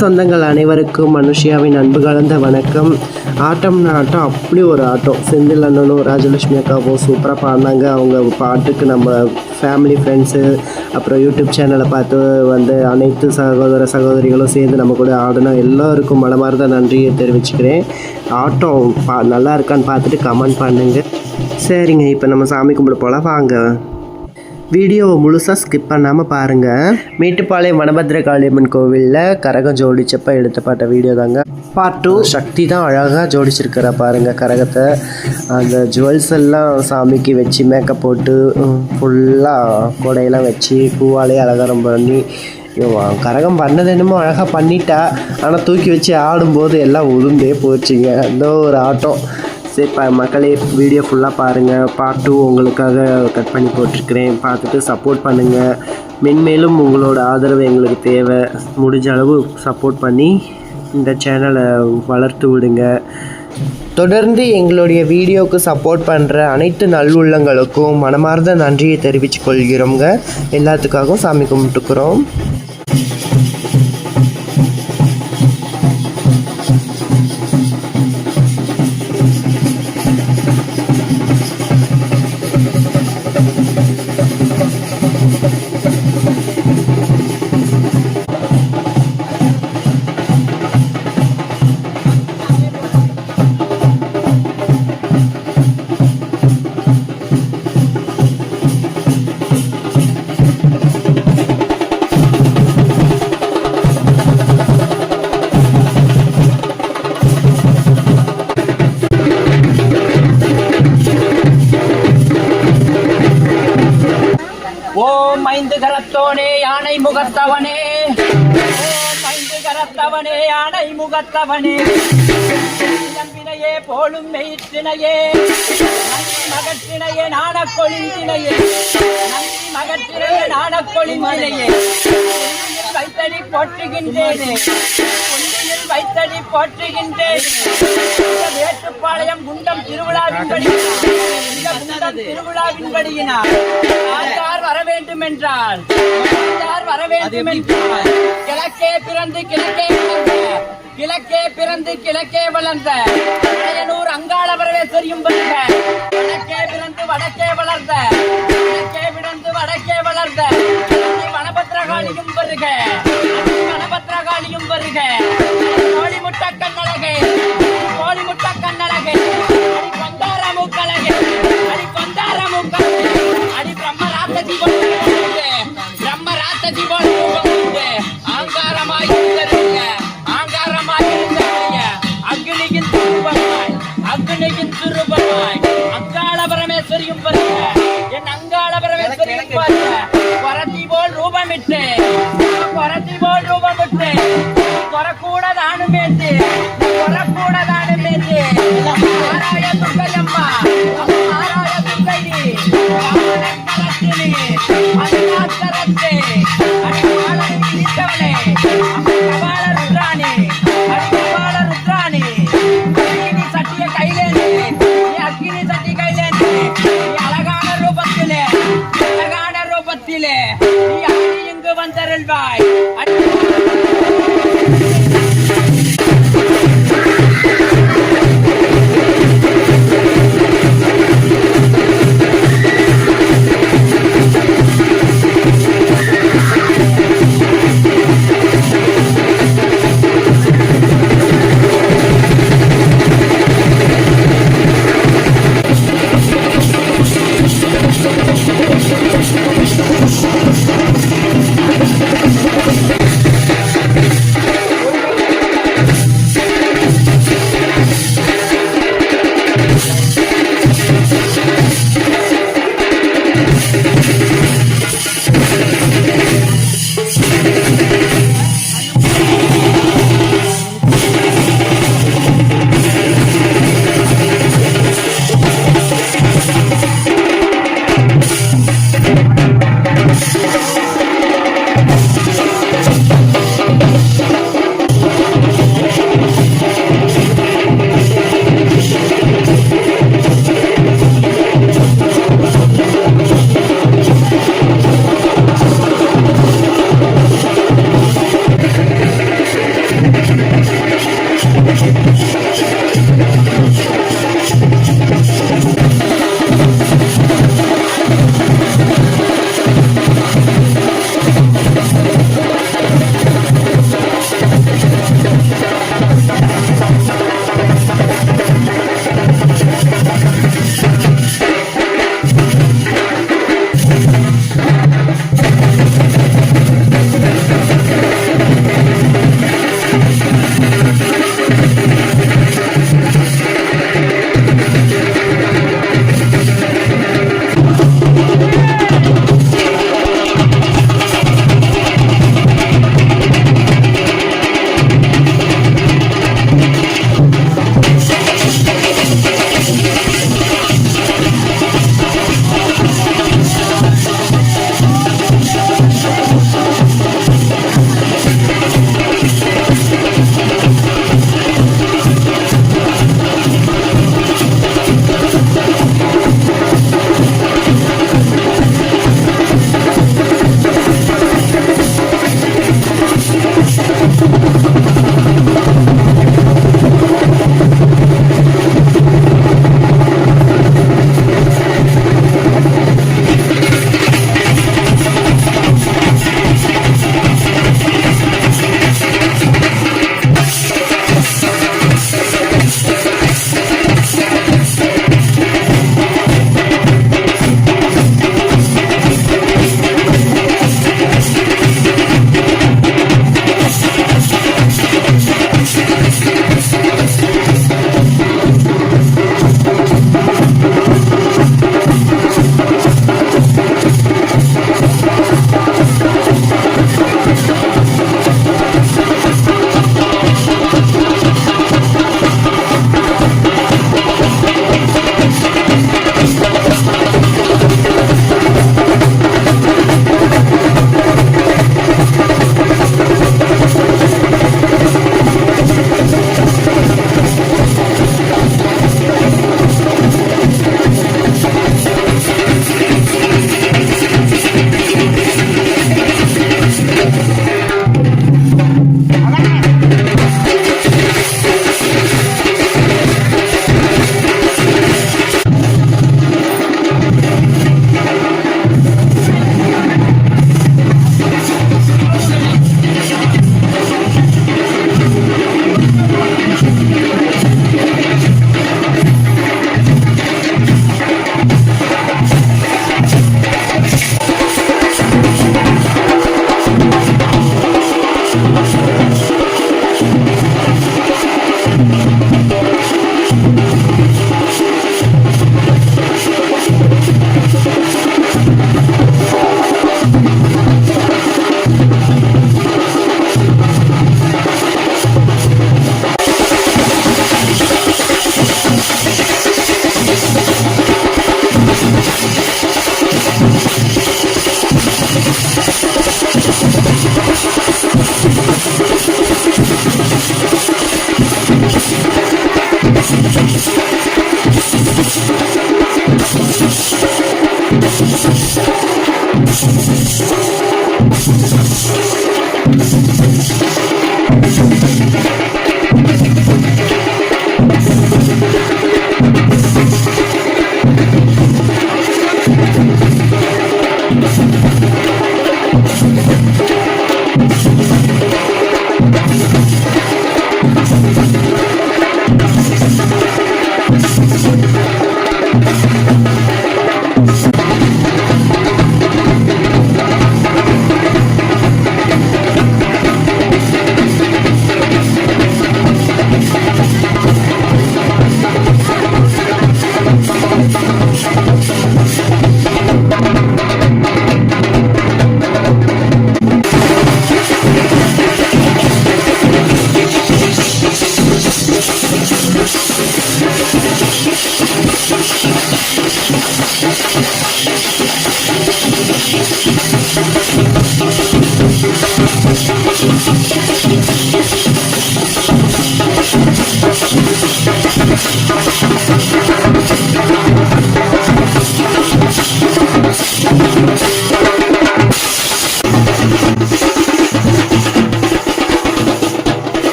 சொந்தங்கள் அனைவருக்கும் மனுஷியாவின் அன்பு கலந்த வணக்கம். ஆட்டம்னா ஆட்டம் அப்படி ஒரு ஆட்டம். செந்தில் அண்ணனும் ராஜலட்சுமி அக்காவும் சூப்பராக பாடினாங்க. அவங்க பாட்டுக்கு நம்ம ஃபேமிலி ஃப்ரெண்ட்ஸு அப்புறம் யூடியூப் சேனலை பார்த்து வந்து அனைத்து சகோதர சகோதரிகளும் சேர்ந்து நம்ம கூட ஆடணும் எல்லாருக்கும் மனமார்ந்த நன்றியை தெரிவிச்சுக்கிறேன். ஆட்டம் பா நல்லா இருக்கான்னு பார்த்துட்டு கமெண்ட் பண்ணுங்கள் சரிங்க இப்போ நம்ம சாமி கும்பிட போகலாம் வாங்க. வீடியோவை முழுசாக ஸ்கிப் பண்ணாமல் பாருங்கள் மேட்டுப்பாளையம் வனபத்ர காளியம்மன் கோவிலில் கரகம் ஜோடிச்சப்ப எடுத்தப்பட்ட வீடியோ தாங்க. பார்ட் டூ சக்தி தான் அழகாக ஜோடிச்சிருக்கிறா பாருங்கள் கரகத்தை. அந்த ஜுவல்ஸ் எல்லாம் சாமிக்கு வச்சு மேக்கப் போட்டு ஃபுல்லாக கொடையெல்லாம் வச்சு பூவாலே அலங்காரம் பண்ணி கரகம் பண்ணது என்னமோ அழகாக பண்ணிட்டா. ஆனால் தூக்கி வச்சு ஆடும்போது எல்லாம் உளுந்தே போச்சுங்க. அந்த ஒரு ஆட்டம். சரி பா மக்களே வீடியோ ஃபுல்லாக பாருங்கள் பார்ட் டூ உங்களுக்காக கட் பண்ணி போட்டிருக்கிறேன். பார்த்துட்டு சப்போர்ட் பண்ணுங்கள் மென்மேலும் உங்களோட ஆதரவு எங்களுக்கு தேவை. முடிஞ்ச அளவு சப்போர்ட் பண்ணி இந்த சேனலை வளர்த்து விடுங்க. தொடர்ந்து எங்களுடைய வீடியோவுக்கு சப்போர்ட் பண்ணுற அனைத்து நல்லுள்ளங்களுக்கும் மனமார்ந்த நன்றியை தெரிவித்துக் கொள்கிறோங்க எல்லாத்துக்காகவும் சாமி கும்பிட்டுக்கிறோம். கரத்தோனே யானை முகத்தவனே ஓம் கரத்தவனே யானை முகத்தவனே நம்பினையே போலும் மெய்த்தினையே. மகத்தினையே நாணக் கொழிந்தினையே மகத்தினையே நாணக் கொழிந்தினையே வைத்தடி போற்றுகின்றேனே. வைத்தடி போற்றுகின்றேன். இந்த வேட்டுப்பாளையம் குண்டம் திருவிழாவின்படி இந்த குண்டம் திருவிழாவின்படியினால். யார் வர வேண்டும் என்றால் யார் வர வேண்டும் என்றால் கிழக்கே பிறந்து கிழக்கே வளர்ந்த கிழக்கே பிறந்து கிழக்கே வளர்ந்த பழையனூர் அங்காள பரவேஸ்வரியும் வருக வடக்கே பிறந்து வடக்கே வளர்ந்த வடக்கே பிறந்து வடக்கே வளர்ந்த வனபத்ரகாளியும் வருக வனபத்ரகாளியும் வருக கோழி முட்ட போட்டு ஆங்காரமாய் இருந்தருங்க ஆங்காரமாய் இருந்தருங்க அக்னியின் திருபமாய் அக்னியின் திருபமாய் அங்காள பரமேஸ்வரியும் வருக என் அங்காள பரமேஸ்வரியும் வருக கொரத்தி போல் ரூபமிட்டு கொரத்தி போல் ரூபமிட்டு பேசி கொரக்கூட தானும் பேசி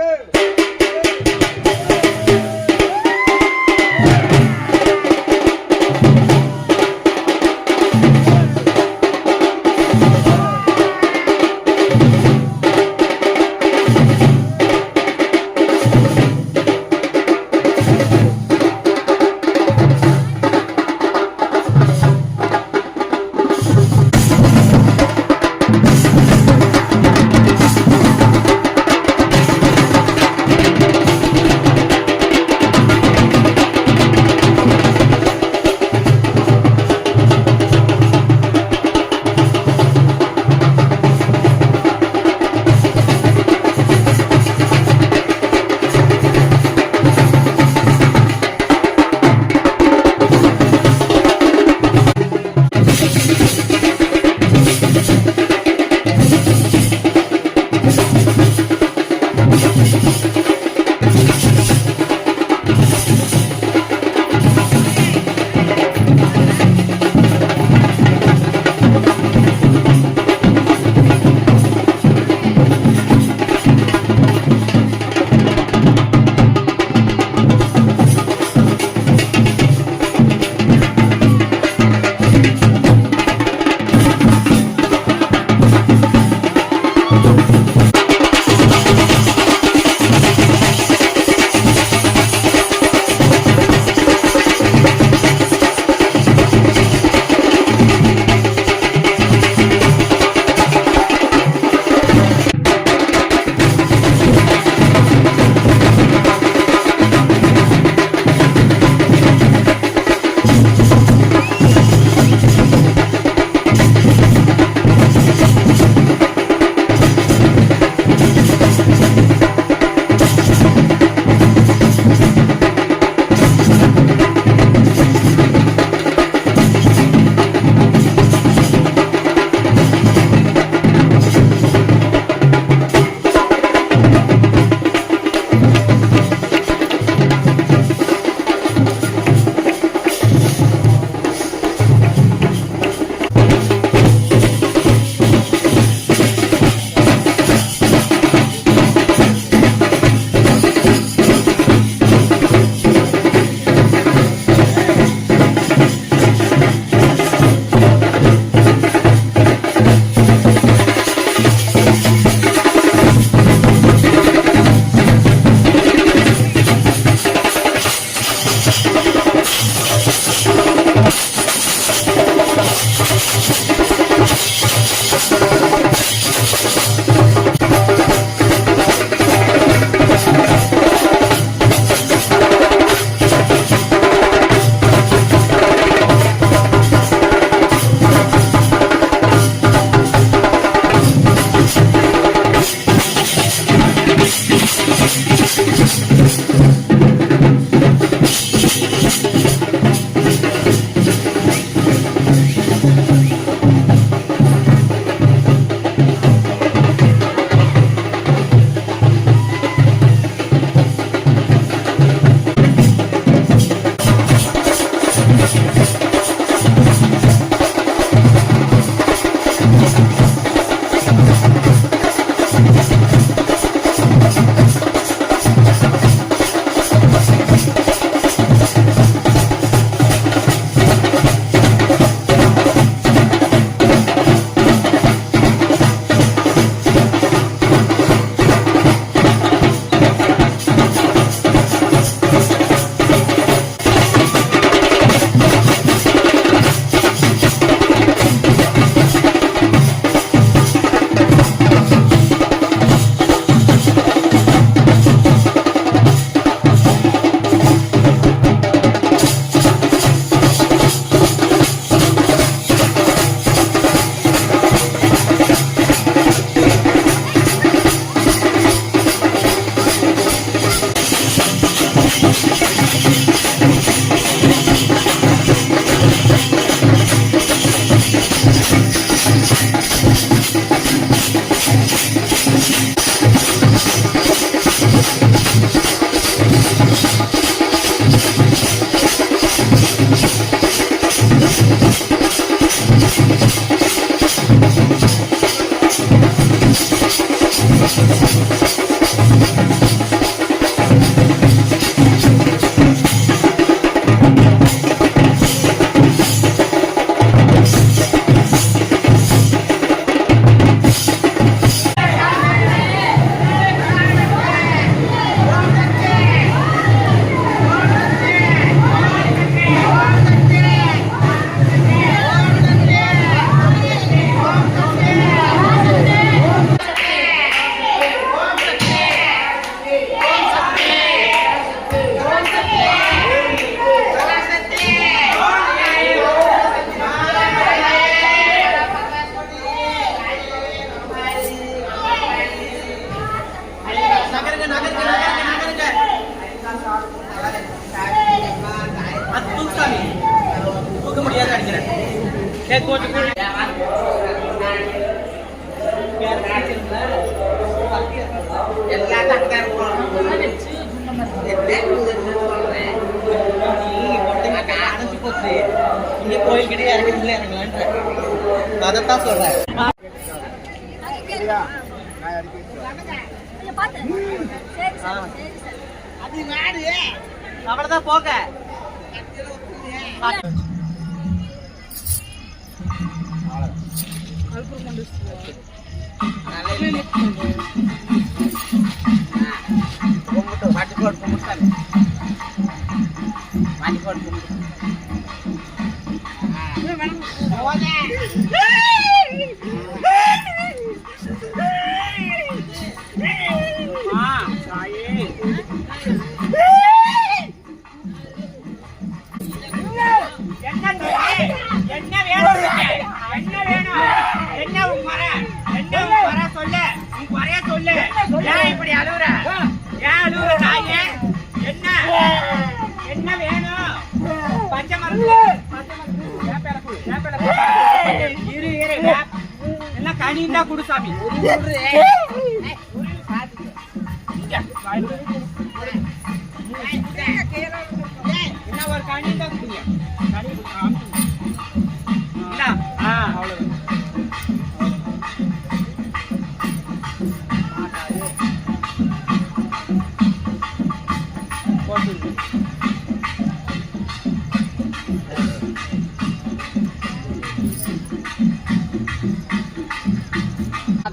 Chicago. இங்க கோயில் கிட்ட இறங்கி இறங்கலான்ற அதைத்தான் சொல்றேன். அவ்வளவுதான் போக அல்புரம் கொண்டு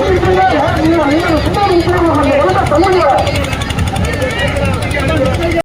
நீங்கள் சுத்தம் இருக்கிறீர்கள் தமிழ்